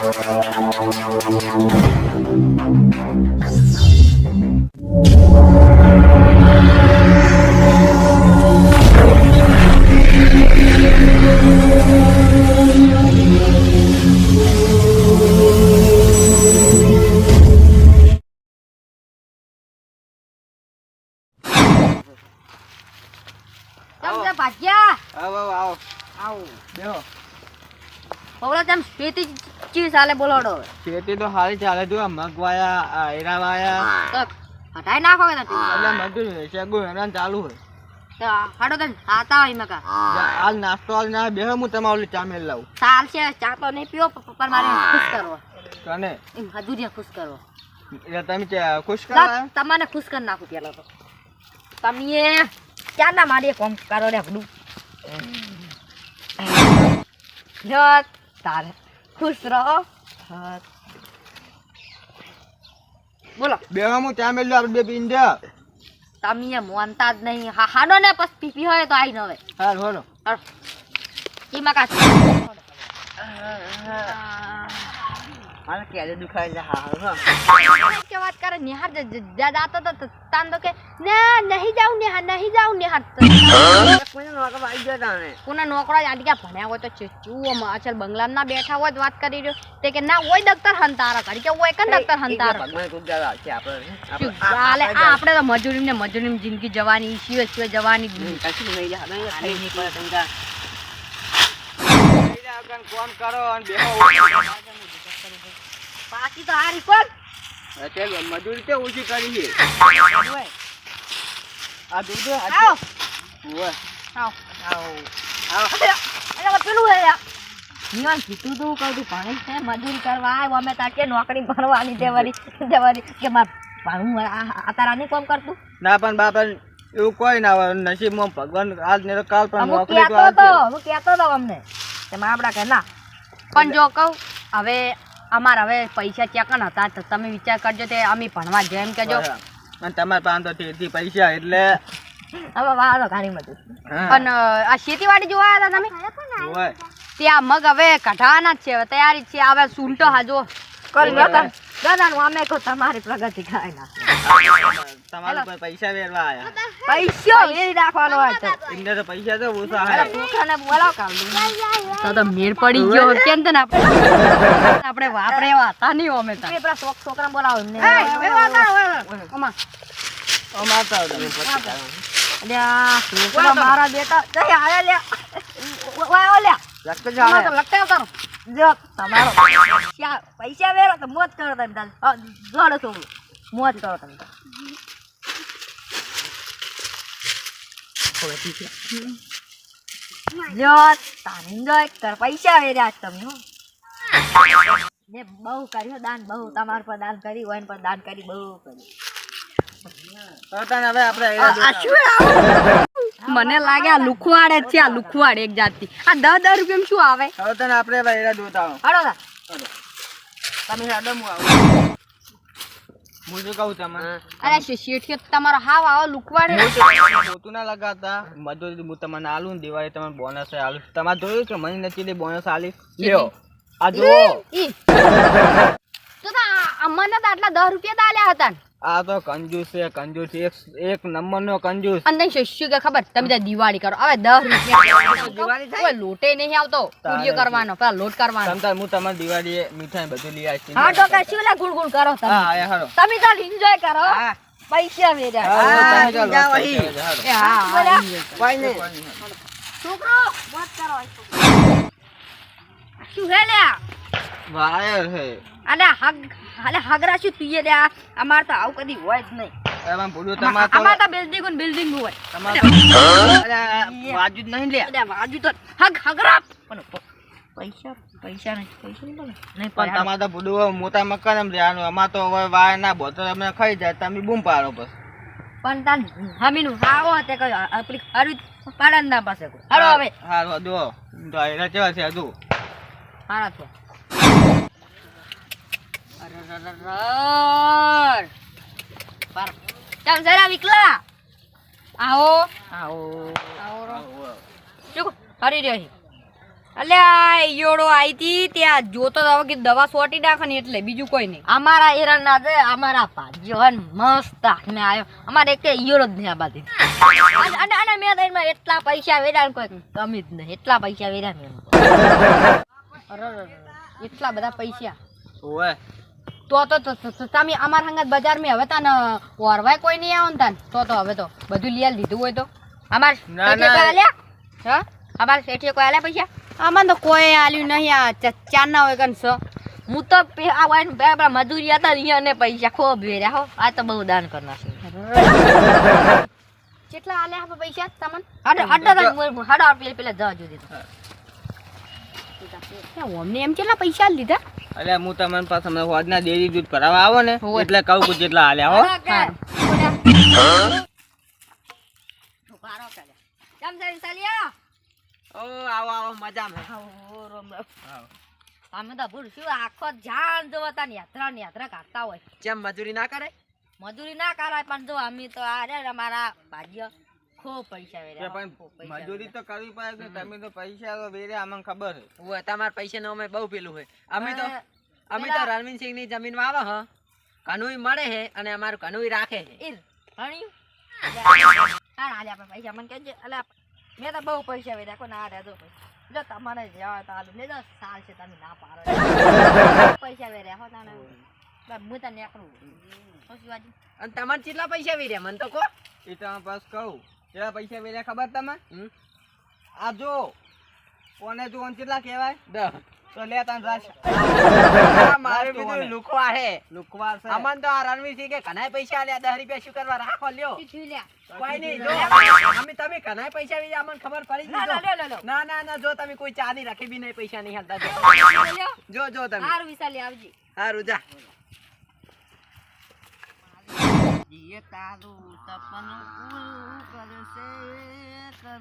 કેમ છે ભાગ્યા આવો આવો આવો આવો બેહો પવળા તેમ ખેતી ચી ચાલે બોલોડો ખેતી તો સારી ચાલે જો મગ વાયા એરા વાયા હટાઈ નાખો કે નથી એટલે મજૂરી શેગુ હેરાન ચાલુ હોય. તો હાડો તને આતા હોય મકા. હાલ નાસ્તો હાલ ના બેહો હું તમારે ઓલી ચા મેલ લાવું છે ચા તો નહીં પીવો પ- પણ મારે ખુશ કરો કને? એમ મજૂરિયા ખુશ કરો એટલે તમે ખુશ કરો તમને ખુશ કરી નાખું પેલા તો. તમે ક્યાં ના મારી કોમ કરો રે જો તારે. ખુશ રહો. બોલો. બે હું ચા મેલ્યો આપણે બે પીને જા. તમે મોનતા જ નહીં. હા હાડો ને પછી પીપી હોય તો આઈ ન હવે. હાલ હોલો. હાડો. ઈ હાલ ક્યારે દુખાય છે હા હા કે વાત કરે નિહાર જ- જ- જ્યાં જાતો તો તાન તો કે ના નહીં જાઉં નિહાર નહીં જાઉં નિહાર. કોઈને નોકર આવી ગયો તાને કોના નોકરા આડી ક્યાં ભણ્યા હોય તો ચૂ અચલ બંગલામાં ના બેઠા હોય તો વાત કરી રહ્યો. તે કે ના ઓય દફતર હંતારા કરી કે ઓય કન દફતર હંતારા ભગવાન ખૂબ જ્યાદા છે આપણે ચાલે આ આપણે તો મજૂરી ને મજૂરી જિંદગી જવાની સિવે સિવે જવાની કશું નહીં. જા નહીં પડે. તમે કોણ કરો અને બેહો બાકી તો હારી કોણ? અત્યારે મજૂરી તે ઓછી કરી છે? આ દૂધ આવો. ઓય આવો. આવો. આવો. અરે પેલું હે યાર કીધું તું કહું તું ભણે છે મજૂરી કરવા આવ અમે તાકે નોકરી ભરવાની દેવાની દેવાની. કે માર આ તારા નહીં કોમ કરતું? ના પણ બાપા એવું કોઈ ના હોય. નસીબમાં ભગવાન આજ ને કાલ પણ નોકરી તો હું કહેતો તો અમને. કે આપડા કે ના પણ જો કહું હવે અમાર હવે પૈસા ચેકન હતા? તો તમે વિચાર કરજો તે અમે ભણવા જેમ કેજો અને તમારા પાસે તો તેથી પૈસા એટલે હવે વાળો ઘણી બધું. પણ આ ખેતીવાડી જોવા હતા તમે? ત્યાં મગ હવે કઢાવાના જ છે. હવે તૈયારી જ છે. હવે સુલટો હાજો. કરી દાદા અમે કહો તમારી પ્રગતિ ખાય ના. તમારા ઉપર પૈસા વેરવા આયા. પૈસા વેરી નાખવાનો હોય એમને તો પૈસા તો ઓછા હે. છોકરાને બોલાવ. કાઢું તો તો મેળ પડી ગયો. કેમ તને આપણે આપણે વાપરે હતા નહીં અમે તો. પેલા છોક છોકરાને બોલાવો એમને. અમા અમાર તો અલ્યા છોકરા મારા બેટા જઈ આયા લ્યા વાય ઓલ્યા લખતો તમારો તો જાણે લગતા જો તમારો પૈસા પૈસા વેરો તો મોજ કરો તમે હા, જોડો છોકરું. મોજ કરો તમે પૈસા વેર્યા છે તમે હો. ને બહુ કર્યું દાન બહુ તમારા પર દાન કરી હોય પર દાન કરી બહુ કરી તો તને હવે આપણે એરા આ શું મને લાગે આ લુખવાડે છે આ લુખવાડ એક જાતની આ દસ દસ રૂપિયા શું આવે? હવે તને આપણે જોતા હડો તમે હેડો હું આવું. હું શું કહું તમને? અરે તમારો હાવ આવો લુકવાડે પોતું ના લગાતા મજૂરી હું તમને આલું ને દિવાળી તમને બોનસ આલું. તમારે જોયું કે મને નથી દે બોનસ આલી? લ્યો. આ જુઓ. તો તો આ- આ મને તો આટલા દસ રૂપિયા તો આલ્યા હતા. આ તો કંજૂસ છે કંજૂસ. એક એક નંબર નો કંજૂસ. અને તને કે ખબર? તમે ત્યાં દિવાળી કરો. હવે દસ રૂપિયા કોઈ લોટે નહીં આવતો. પૂરીઓ કરવાનો પેલા લોટ કરવાનો. તમે હું તમારી દિવાળી મીઠાઈ બધું લઈ આવીશ. હા તો કશું લે ગુણ ગુણ કરો તમે. હા હારો. તમે તો એન્જોય કરો. હા. પૈસા વેર્યા હા, તમે ચાલો, જાઓ વાત અહીં. કરજો, હાલો. એ હા, હા, કોઈ નહીં. છોકરો વાત કરો શું હે લ્યા? વાયર છે અલે હગ અલે હગરા શું તુંએ લે અમાર તો આવું કદી હોય જ નહીં. એમાં ભૂલું તમારે તો અમાર તો બિલ્ડિંગ ને બિલ્ડિંગ હોય. તમારે તો વાજુ જ નહીં લે. અલે વાજુ તો હગ હગરા! પણ પૈસા પૈસા નહીં પૈસા નહીં બોલે નહીં પણ પણ તો ભૂલું મોટા મકાન એમ લેવાનું. અમારે તો હવે વાય ના બોતલ અમે ખાઈ જાય તમે બૂમ પાડો બસ. પણ તાન હમીનું આવો તે કઈ આપણી હરવી પાડન ના પાસે હાલો હવે. હારું જો. તો કેવા છે હજુ? હારા. પાર. ચાલ જરા વિકલા આવો આવો આવો. શું હરી રહ્યો અલે અલ્યા ઈયોડો આઈ તી ત્યાં જોતો હતો કે દવા સોટી નાખે ને એટલે બીજું કોઈ નહીં અમારા એરંડા છે અમારા હે મસ્ત મેં આવ્યો અમારે એક યોડો જ નહીં આ અને અને મેં એમાં એટલા પૈસા વેર્યા ને કોઈ કમી જ નહીં એટલા પૈસા અરે, એટલા બધા પૈસા ઓવે તો તો તમે અમાર હંગાત બજાર મેં હવે તાને ઓરવાય કોઈ નહીં આવો ને તાન. તો તો હવે તો બધું લીયા લીધું હોય તો. અમાર આલ્યા? હા? અમાર શેઠીએ કોઈ આલ્યા પૈસા? આમાં તો કોઈ આલ્યું નહીં આ ચ- હોય કન સો. હું તો આ વાઈન બે આપણા મજૂરી હતા ને અહીંયા ને પૈસા ખૂબ વેર્યા હો. આ તો બહુ દાન કરનાર છે. કેટલા આલ્યા હવે પૈસા તમને? હાડો હાડો હાડો પેલા પેલા જવા જો દીધો. અમને એમ કેટલા પૈસા આલી અરે હું તમને પાસે તમને હોદના ડેરી દૂધ ભરાવા આવો ને. એટલે કહું કે જેટલા હાલ્યા હો? ઓ આવો આવો મજામાં આવો, રામ રામ. અમે તો ભૂલ શું આખો જાણ જો તાન યાત્રા યાત્રા કાઢતા હોય કેમ મજૂરી ના કરે મજૂરી ના કરાય પણ જો અમે તો આ રે અમારા ભાગ્ય પૈસા વેર્યા પણ મજૂરી તો કરવી પડે કે તમે તો પૈસા તો વેરે અમને ખબર છે. તમાર પૈસા નો અમે બહુ પેલું હોય અમે તો અમે તો રણવીર સિંહની જમીનમાં આવે હ. કનુઈ મળે હે અને અમારું કનુઈ રાખે હે ઈર, ભણ્યું? હા, હાલે આપણે પૈસા મને કહેજે. અલા, મેં તો બહુ પૈસા વેર્યા કોઈ ના રહેજો જો તમારે જવા તો સાલ છે તમે ના પાડો. પૈસા વેર્યા હો. બસ તને શું અને તમારે કેટલા પૈસા વીર્યા મને તો કહો. એ તમે પાસ કહું. કેટલા પૈસા વેર્યા ખબર તમે આ જો કોને જો કેટલા કહેવાય? તો લે તાન રાશ મારે. બીજું લુકવા હે લુકવાર છે. અમન તો આ રણવીર સિંહ કે કનાય પૈસા આલ્યા 10 રૂપિયા શું કરવા? રાખો લ્યો. શું લ્યા? કોઈ નહીં જો. અમે તમે કનાય પૈસા વીર્યા અમન ખબર પડી ગઈ ના, ના, લો, લો, લો. જો. ના ના ના જો તમે કોઈ ચાની રાખી બી નહીં પૈસા નહીં હાલતા જો. જો જો તમે. હારું લે આવજી. હારું જા. એ તારું સપનું પૂરું કરશે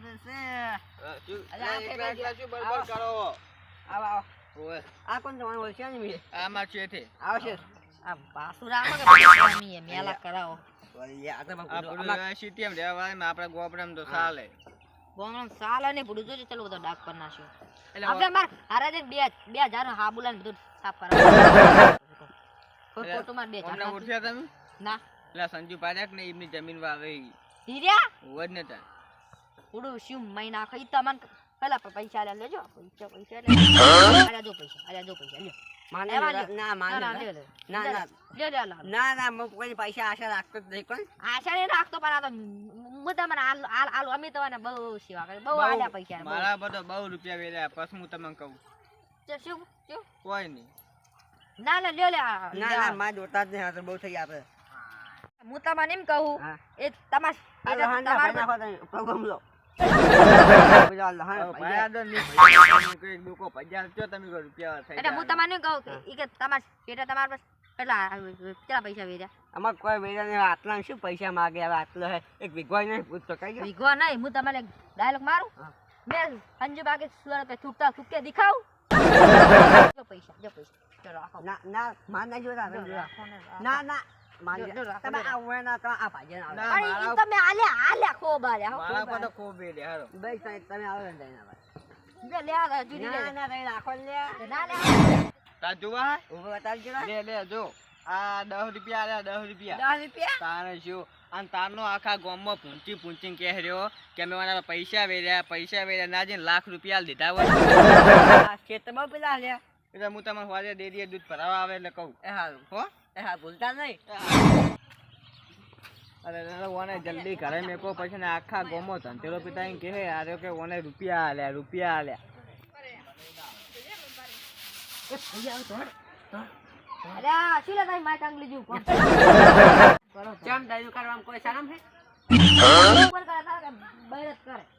કરશે. આ કોણ તમારું ઓળખ્યા નહીં મીરે આમાં છે તે. આવશે. આ બાસુરામાં કે મેલા કરાવો. યાર તમે આ પેલું સિટીએમ રહેવાય આપણા ગોપડામાં તો ચાલે. ગોમડમ સાલ અને બધું જોજે ચલો બધો ડાક પર નાખ્યો આપણે માર હારા જઈને બે બે હજાર હાબુલા બધું સાફ કરાવ ખોટ ખોટું બે હજાર ના. પેલા સંજુ પાડ્યા ને એમની જમીન વાવે હીર્યા? જ ને તાર. થોડું શું મહિના ખાઈ તમન પેલા પૈસા લે લેજો. પૈસા પૈસા લે. આલ્યા દો પૈસા આલ્યા દો પૈસા લે માને ના માને ના, ના. લે લે ના, ના. હું કોઈ પૈસા આશા રાખતો જ નહીં કોણ આશા નહીં રાખતો પણ આ તો હું મને આલ આલ આલ અમે તમને બહુ સેવા કરે બહુ આલ્યા પૈસા. મારા બધો બહુ રૂપિયા વેર્યા પછી હું તમને કહું. તો શું શું? કોઈ નહીં. ના ના લ્યો લે આ, ના ના. માં જોતા જ નહીં આ તો બહુ થઈ આપણે હું તમને એમ કહું એ તમાર તમાર પ્રોગ્રામ લો પૈસા. તમાર માગે હવે આટલો એક વિગવાય નહીં પૂછતો કઈ ગયો નહીં હું તમને ડાયલોગ મારું? મેં અંજુ બાગે સુરત છૂટતા છૂટકે દિખાવ? પૈસા જો પૈસા. ચલો ના ના જોતા તમે જો ના તમે આ ભાઈ ના ના, આવો. પણ ઈ મારા- તમે આલ્યા આલ્યા ખોબ આલ્યા મારા પર તો આલ્યા. ખૂબ હારો બે તમે તમે આવો ને જઈને આવો. જો લે આ જુદી ના ના તમે રાખો લે. ના લે તાર જોવા હે? ઊભો બતાવજો લે લે જો આ દસ રૂપિયા દસ રૂપિયા તારે શું અને તારનો આખા ગામમાં પૂંચી પૂંચી કહે રહ્યો કે અમે મારા પૈસા વેર્યા પૈસા વેર્યા ના જઈને લાખ રૂપિયા લીધા હોય આ ખેતરમાં પેલા લે એટલે હું તમારે વાજે ડેરીએ દૂધ ભરાવા આવે એટલે કહું એ હો હા ભૂલતા નહીં અરે ઓને જલ્દી ઘરે મેકો પછી ને આખા ગોમો ધંધેરો પિતા એમ કહે આર્યો કે ઓને રૂપિયા આલ્યા રૂપિયા આલ્યા અરે આ શું લે માય કાંગલી જેવું કોણ? કરો તો. ચમ દારૂ કરવામાં કોઈ શરમ છે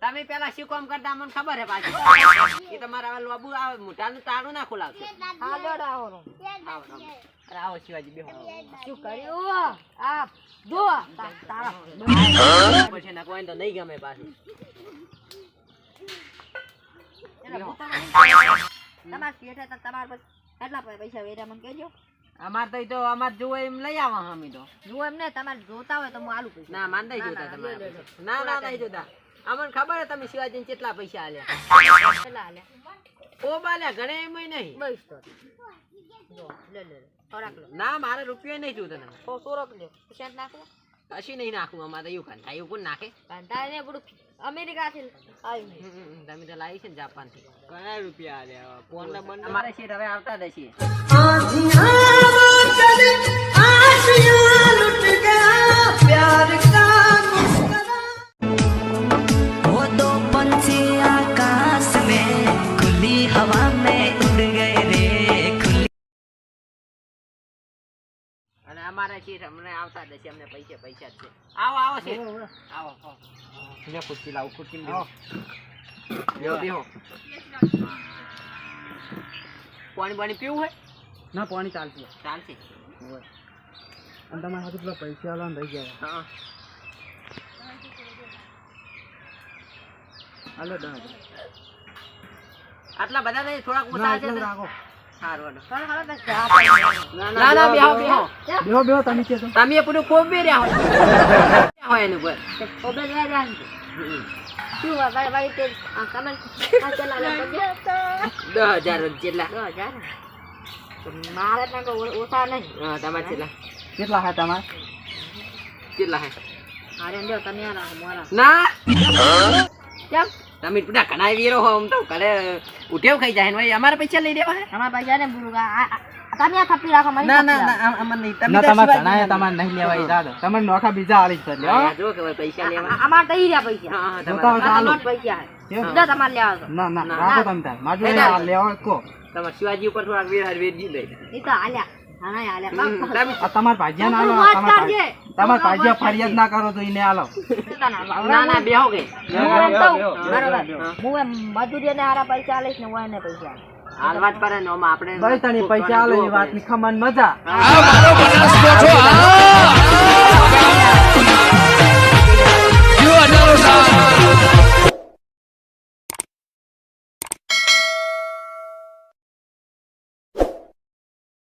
તમે પેલા શું કામ કરતા? મને ખબર હે પાછી. એ તમારા હવે લોબુ આવે તાળું ના ખોલાવશો હા આવો આવો આવો. અરે આવો શિવાજી બેહો. શું કર્યું? આ જો તારા પછી ના કોઈ તો નહીં ગમે પાછું. એટલે તમારા શેઠે તો તમારા પૈ- પૈસા વેરા મને કહેજો. અમાર તો તો અમાર જો એમ લઈ આવા અમે તો. જો એમ ને તમારે જોતા હોય તો હું આલુ પૈસા. ના માન નહીં જોતા ના, તમારા. ના ના નહીં જોતા. અમને ખબર છે તમે શિવાજીને કેટલા પૈસા આલ્યા. કેટલા આલ્યા? ઓ બાલ્યા ઘણે એમ નહીં. બસ તો. જો લે લે લે. લો. ના મારે રૂપિયા નહીં જોતા તમે. સો સોરક લ્યો. સેન્ટ નાખો. કશું નહીં નાખું અમારે એવું ખાન એવું કોણ નાખે? કાંતા ને બધું અમેરિકાથી આવ્યું તમે તો લાવી છે ને જાપાનથી. ઘણા રૂપિયા આલ્યા ફોન નંબર અમારે શેઠ હવે આવતા જ હશે. અમારા શેઠ અમને આવતા હશે અમને પૈસા પૈસા છે. આવો આવો છે આવો આવો. ખુરશી લાવો ખુરશી પાણી પાણી પીવું હોય? ના પાણી ચાલશે. ચાલશે. અને તમારા હાથે પેલા પૈસા આલવાના રહી ગયા. હા. હાલો આટલા બધા થોડાક ઓછા છે રાખો. ના ના બેહો. બેહો બેહો બેહો. તમે કે તમે એ પૂરું કોમ બે રહ્યા હોય હોય એનું પર કોબે રહ્યા શું ભાઈ તે આ કમેન્ટ આ ચલા લે પછી દસ હજાર જેટલા દસ હજાર ને. તો મારે કોઈ ઓછા નહીં. હા તમારે કેટલા કેટલા હા તમારે? કેટલા હે. અરે તમે ના. કેમ? તમે બધા ઘણા વીરો હો આમ તો ઘરે ઉઠેવ ખાઈ જાય ને અમારા પૈસા લઈ દેવા હે? તમારા પૈસા ને બુરુગા તમે આ થપ્પી રાખો મારી ના ના ના આમ- નહીં. તમે તમારે ઘણા ના નહીં લેવા ઈરાદો તમે નોખા બીજા આલી જ પડે હા, જો કે પૈસા લેવા. અમાર અમારે તો રહ્યા પૈસા. હા તમાર તમારે તો પૈસા? જો તમારે લેવા તો. ના ના. રાખો તમે તાર. માજુ લેવા કો. તમાર શિવાજી ઉપર થોડા વીર હાર વીર જી દે. એ તો હાલ્યા. તમાર ભાજ્યા ફરિયાદ ના કરો તો એને આલો. ના ના હું ને પૈસા લઈશ ને હું એને આપણે ભાઈ પૈસા એ વાતની ખમન મજા. આ મારો બનાસકો છો